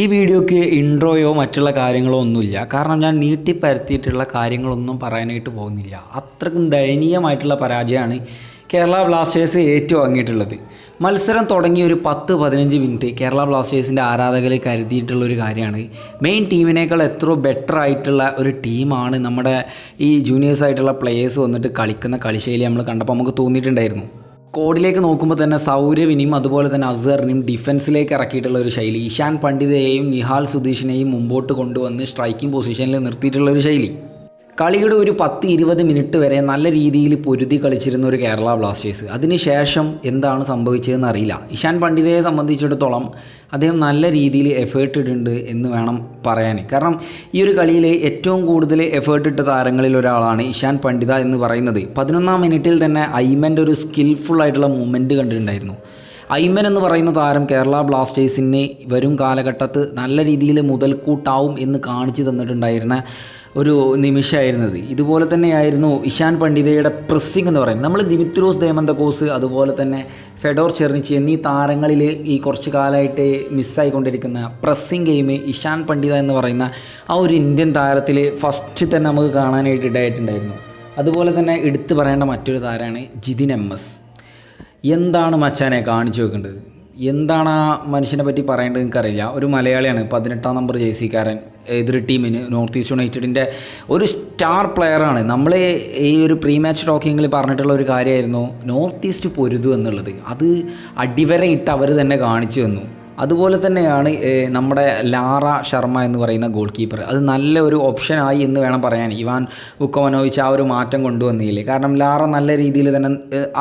ഈ വീഡിയോക്ക് ഇൻട്രോയോ മറ്റുള്ള കാര്യങ്ങളോ ഒന്നുമില്ല. കാരണം ഞാൻ നീട്ടിപ്പരത്തിയിട്ടുള്ള കാര്യങ്ങളൊന്നും പറയാനായിട്ട് പോകുന്നില്ല. അത്രക്കും ദയനീയമായിട്ടുള്ള പരാജയമാണ് കേരള ബ്ലാസ്റ്റേഴ്സ് ഏറ്റുവാങ്ങിയിട്ടുള്ളത്. മത്സരം തുടങ്ങിയ ഒരു പത്ത് പതിനഞ്ച് മിനിറ്റ് കേരള ബ്ലാസ്റ്റേഴ്സിന്റെ ആരാധകരെ കരുതിയിട്ടുള്ള ഒരു കാര്യമാണ്. മെയിൻ ടീമിനേക്കാൾ എത്രയോ ബെറ്റർ ആയിട്ടുള്ള ഒരു ടീമാണ് നമ്മുടെ ഈ ജൂനിയേഴ്സ് ആയിട്ടുള്ള പ്ലേയേഴ്സ് വന്നിട്ട് കളിക്കുന്ന കളിശൈലി നമ്മൾ കണ്ടപ്പോൾ നമുക്ക് തോന്നിയിട്ടുണ്ടായിരുന്നു. സ്കോഡിലേക്ക് നോക്കുമ്പോൾ തന്നെ സൗരവിനെയും അതുപോലെ തന്നെ അസറിനെയും ഡിഫൻസിലേക്ക് ഇറക്കിയിട്ടുള്ള ഒരു ശൈലി. ഇഷാൻ പണ്ഡിതയെയും നിഹാൽ സുധീഷിനെയും മുമ്പോട്ട് കൊണ്ടുവന്ന് സ്ട്രൈക്കിംഗ് പൊസിഷനിൽ നിർത്തിയിട്ടുള്ള ഒരു ശൈലി. കളിയുടെ ഒരു പത്ത് ഇരുപത് മിനിറ്റ് വരെ നല്ല രീതിയിൽ പൊരുതി കളിച്ചിരുന്ന ഒരു കേരള ബ്ലാസ്റ്റേഴ്സ്. അതിനുശേഷം എന്താണ് സംഭവിച്ചതെന്ന് അറിയില്ല. ഇഷാൻ പണ്ഡിതയെ സംബന്ധിച്ചിടത്തോളം അദ്ദേഹം നല്ല രീതിയിൽ എഫേർട്ട് ഇടുന്നുണ്ട് എന്ന് വേണം പറയാൻ. കാരണം ഈ ഒരു കളിയിലെ ഏറ്റവും കൂടുതൽ എഫേർട്ട് ഇട്ട താരങ്ങളിൽ ഒരാളാണ് ഇഷാൻ പണ്ഡിത എന്ന് പറയുന്നത്. പതിനൊന്നാം മിനിറ്റിൽ തന്നെ ഐമന്റെ ഒരു സ്കിൽഫുൾ ആയിട്ടുള്ള മൂവ്മെന്റ് കണ്ടിട്ടുണ്ടായിരുന്നു. ഐമൻ എന്ന് പറയുന്ന താരം കേരള ബ്ലാസ്റ്റേഴ്സിനെ വരും കാലഘട്ടത്ത് നല്ല രീതിയിൽ മുതൽക്കൂട്ടാവും എന്ന് കാണിച്ചു തന്നിട്ടുണ്ടായിരുന്ന ഒരു നിമിഷമായിരുന്നത്. ഇതുപോലെ തന്നെയായിരുന്നു ഇഷാൻ പണ്ഡിതയുടെ പ്രസ്സിംഗ് എന്ന് പറയുന്നത്. നമ്മൾ ദിമിത്രോസ് ദേമന്തകോസ് അതുപോലെ തന്നെ ഫെഡോർ ചെർണിച്ച് എന്നീ താരങ്ങളിൽ ഈ കുറച്ച് കാലമായിട്ട് മിസ്സായിക്കൊണ്ടിരിക്കുന്ന പ്രസ്സിംഗ് ഗെയിം ഇഷാൻ പണ്ഡിത എന്ന് പറയുന്ന ആ ഒരു ഇന്ത്യൻ താരത്തിൽ ഫസ്റ്റ് തന്നെ നമുക്ക് കാണാനായിട്ട് ഇടയായിട്ടുണ്ടായിരുന്നു. അതുപോലെ തന്നെ എടുത്തു പറയേണ്ട മറ്റൊരു താരമാണ് ജിതിൻ എം എസ്. എന്താണ് മച്ചാനെ കാണിച്ചു വെക്കേണ്ടത് എന്താണ് ആ മനുഷ്യനെ പറ്റി പറയേണ്ടത് എനിക്കറിയില്ല ഒരു മലയാളിയാണ് പതിനെട്ടാം നമ്പർ ജേസിക്കാരൻ എതിർ ടീമിന് നോർത്ത് ഈസ്റ്റ് യുണൈറ്റഡിന്റെ ഒരു സ്റ്റാർ പ്ലെയറാണ് നമ്മൾ ഈ ഒരു പ്രീ മാച്ച് ടോക്കിങ്ങിൽ പറഞ്ഞിട്ടുള്ള ഒരു കാര്യമായിരുന്നു നോർത്ത് ഈസ്റ്റ് പൊരുതു എന്നുള്ളത്. അത് അടിവരയിട്ട് അവർ തന്നെ കാണിച്ചു തന്നു. അതുപോലെ തന്നെയാണ് നമ്മുടെ ലാറ ശർമ്മ എന്ന് പറയുന്ന ഗോൾ കീപ്പർ അത് നല്ല ഒരു ഓപ്ഷനായി എന്ന് വേണം പറയാൻ. ഇവാൻ ഉക്കോവനോവിച്ച് ആ ഒരു മാറ്റം കൊണ്ടുവന്നില്ലേ? കാരണം ലാറ നല്ല രീതിയിൽ തന്നെ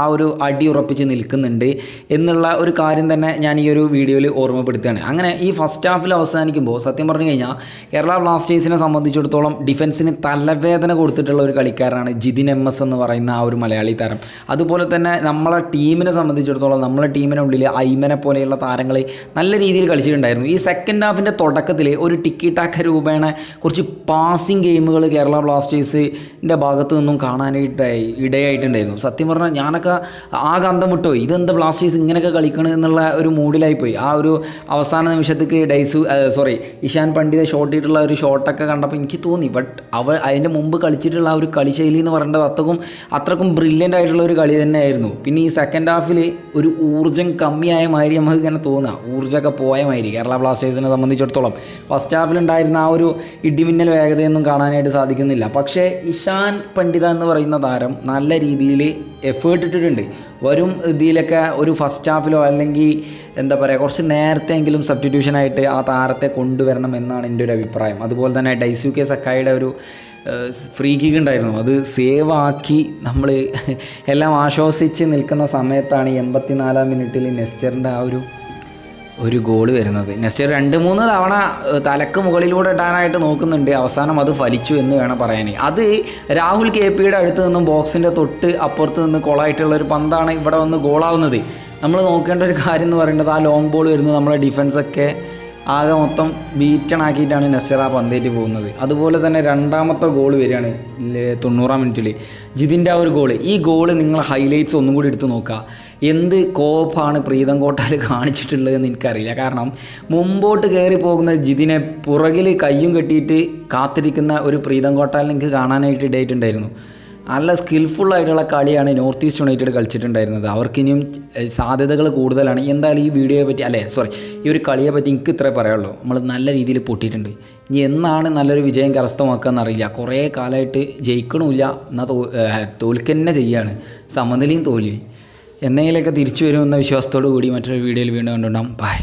ആ ഒരു അടി ഉറപ്പിച്ച് നിൽക്കുന്നുണ്ട് എന്നുള്ള ഒരു കാര്യം തന്നെ ഞാൻ ഈ ഒരു വീഡിയോയിൽ ഓർമ്മപ്പെടുത്തുകയാണ്. അങ്ങനെ ഈ ഫസ്റ്റ് ഹാഫിൽ അവസാനിക്കുമ്പോൾ സത്യം പറഞ്ഞു കഴിഞ്ഞാൽ കേരള ബ്ലാസ്റ്റേഴ്സിനെ സംബന്ധിച്ചിടത്തോളം ഡിഫൻസിന് തലവേദന കൊടുത്തിട്ടുള്ള ഒരു കളിക്കാരനാണ് ജിതിൻ എം എസ് എന്ന് പറയുന്ന ആ ഒരു മലയാളി താരം. അതുപോലെ തന്നെ നമ്മളെ ടീമിനെ സംബന്ധിച്ചിടത്തോളം നമ്മളെ ടീമിനുള്ളിൽ ഐമനെ പോലെയുള്ള താരങ്ങളെ നല്ല രീതിയിൽ കളിച്ചിട്ടുണ്ടായിരുന്നു. ഈ സെക്കൻഡ് ഹാഫിന്റെ തുടക്കത്തിൽ ഒരു ടിക്കി ടാക്ക രൂപേണ കുറച്ച് പാസിംഗ് ഗെയിമുകൾ കേരള ബ്ലാസ്റ്റേഴ്സിന്റെ ഭാഗത്ത് നിന്നും കാണാനായിട്ടായി ഇടയായിട്ടുണ്ടായിരുന്നു. സത്യം പറഞ്ഞാൽ ഞാനൊക്കെ ആ ഗന്ധം വിട്ടോ. ഇതെന്താ ബ്ലാസ്റ്റേഴ്സ് ഇങ്ങനെയൊക്കെ കളിക്കണം എന്നുള്ള ഒരു മൂഡിലായിപ്പോയി. ആ ഒരു അവസാന നിമിഷത്തേക്ക് ഡൈസു സോറി ഇഷാൻ പണ്ഡിത ഷോട്ട് ഇട്ടുള്ള ഒരു ഷോട്ടൊക്കെ കണ്ടപ്പോൾ എനിക്ക് തോന്നി ബട്ട് അവ അതിന്റെ മുമ്പ് കളിച്ചിട്ടുള്ള ആ ഒരു കളിശൈലി എന്ന് പറയേണ്ടത് അത്രക്കും അത്രക്കും ബ്രില്യന്റ് ആയിട്ടുള്ള ഒരു കളി തന്നെയായിരുന്നു. പിന്നെ ഈ സെക്കൻഡ് ഹാഫിൽ ഒരു ഊർജം കമ്മിയായ മാതിരി നമുക്ക് ഇങ്ങനെ തോന്നുക ഊർജമൊക്കെ പോയ മാതിരി കേരള ബ്ലാസ്റ്റേഴ്സിനെ സംബന്ധിച്ചിടത്തോളം. ഫസ്റ്റ് ഹാഫിലുണ്ടായിരുന്ന ആ ഒരു ഇടിമിന്നൽ വേഗതയൊന്നും കാണാനായിട്ട് സാധിക്കുന്നില്ല. പക്ഷേ ഇഷാൻ പണ്ഡിത എന്ന് പറയുന്ന താരം നല്ല രീതിയിൽ എഫേർട്ട് ഇട്ടിട്ടുണ്ട്. വരും ഇതിലൊക്കെ ഒരു ഫസ്റ്റ് ഹാഫിലോ അല്ലെങ്കിൽ എന്താ പറയുക കുറച്ച് നേരത്തെയെങ്കിലും സബ്സ്റ്റിറ്റ്യൂഷനായിട്ട് ആ താരത്തെ കൊണ്ടുവരണം എന്നാണ് എന്റെ ഒരു അഭിപ്രായം. അതുപോലെ തന്നെ ഡൈസു കെ സക്കായുടെ ഒരു ഫ്രീ കിക്ക് ഉണ്ടായിരുന്നു. അത് സേവ് ആക്കി നമ്മൾ എല്ലാം ആശ്വസിച്ച് നിൽക്കുന്ന സമയത്താണ് എൺപത്തിനാലാം മിനിറ്റിൽ നെസ്റ്ററിന്റെ ആ ഒരു ഒരു ഗോൾ വരുന്നത്. നെസ്റ്റർ രണ്ട് മൂന്ന് തവണ തലക്ക് മുകളിലൂടെ ഇടാനായിട്ട് നോക്കുന്നുണ്ട്. അവസാനം അത് ഫലിച്ചു എന്ന് വേണം പറയാൻ അത് രാഹുൽ കെ പിയുടെ അടുത്ത് നിന്നും ബോക്സിന്റെ തൊട്ട് അപ്പുറത്ത് നിന്ന് കൊളായിട്ടുള്ള ഒരു പന്താണ് ഇവിടെ വന്ന് ഗോളാവുന്നത്. നമ്മൾ നോക്കേണ്ട ഒരു കാര്യം എന്ന് പറയുന്നത് ആ ലോങ് ബോൾ വരുന്നത് നമ്മളെ ഡിഫൻസൊക്കെ ആകെ മൊത്തം ബീറ്റണാക്കിയിട്ടാണ് നെസ്റ്റർ ആ പന്തേറ്റ് പോകുന്നത്. അതുപോലെ തന്നെ രണ്ടാമത്തെ ഗോൾ വരികയാണ് തൊണ്ണൂറാം മിനിറ്റിൽ ജിതിന്റെ ആ ഒരു ഗോൾ ഈ ഗോൾ നിങ്ങൾ ഹൈലൈറ്റ്സ് ഒന്നും കൂടി എടുത്ത് നോക്കുക എന്ത് കോപ്പാണ് പ്രീതം കോട്ടാൽ കാണിച്ചിട്ടുള്ളതെന്ന് എനിക്കറിയില്ല. കാരണം മുമ്പോട്ട് കയറി പോകുന്ന ജിതിനെ പുറകിൽ കയ്യും കെട്ടിയിട്ട് കാത്തിരിക്കുന്ന ഒരു പ്രീതം കോട്ടാലിനെ എനിക്ക് കാണാനായിട്ട് ഇടയായിട്ടുണ്ടായിരുന്നു നല്ല സ്കിൽഫുൾ ആയിട്ടുള്ള കളിയാണ് നോർത്ത് ഈസ്റ്റ് യുണൈറ്റഡ് കളിച്ചിട്ടുണ്ടായിരുന്നത്. അവർക്കിനിയും സാധ്യതകൾ കൂടുതലാണ്. എന്തായാലും ഈ വീഡിയോയെ പറ്റി അല്ലേ സോറി ഈ ഒരു കളിയെ പറ്റി എനിക്ക് ഇത്രേ പറയുള്ളൂ നമ്മൾ നല്ല രീതിയിൽ പൊട്ടിയിട്ടുണ്ട്. ഇനി എന്നാണ് നല്ലൊരു വിജയം കരസ്ഥമാക്കുക എന്നറിയില്ല കുറേ കാലമായിട്ട് ജയിക്കണമില്ല എന്നാൽ തോ തോൽക്കന്നെ ചെയ്യാണ്. സമനിലയും തോൽവി എന്നെങ്കിലൊക്കെ തിരിച്ചു വരുമെന്ന വിശ്വാസത്തോടു കൂടി മറ്റൊരു വീഡിയോയിൽ വീണ്ടും കണ്ടുണ്ടാകും ബൈ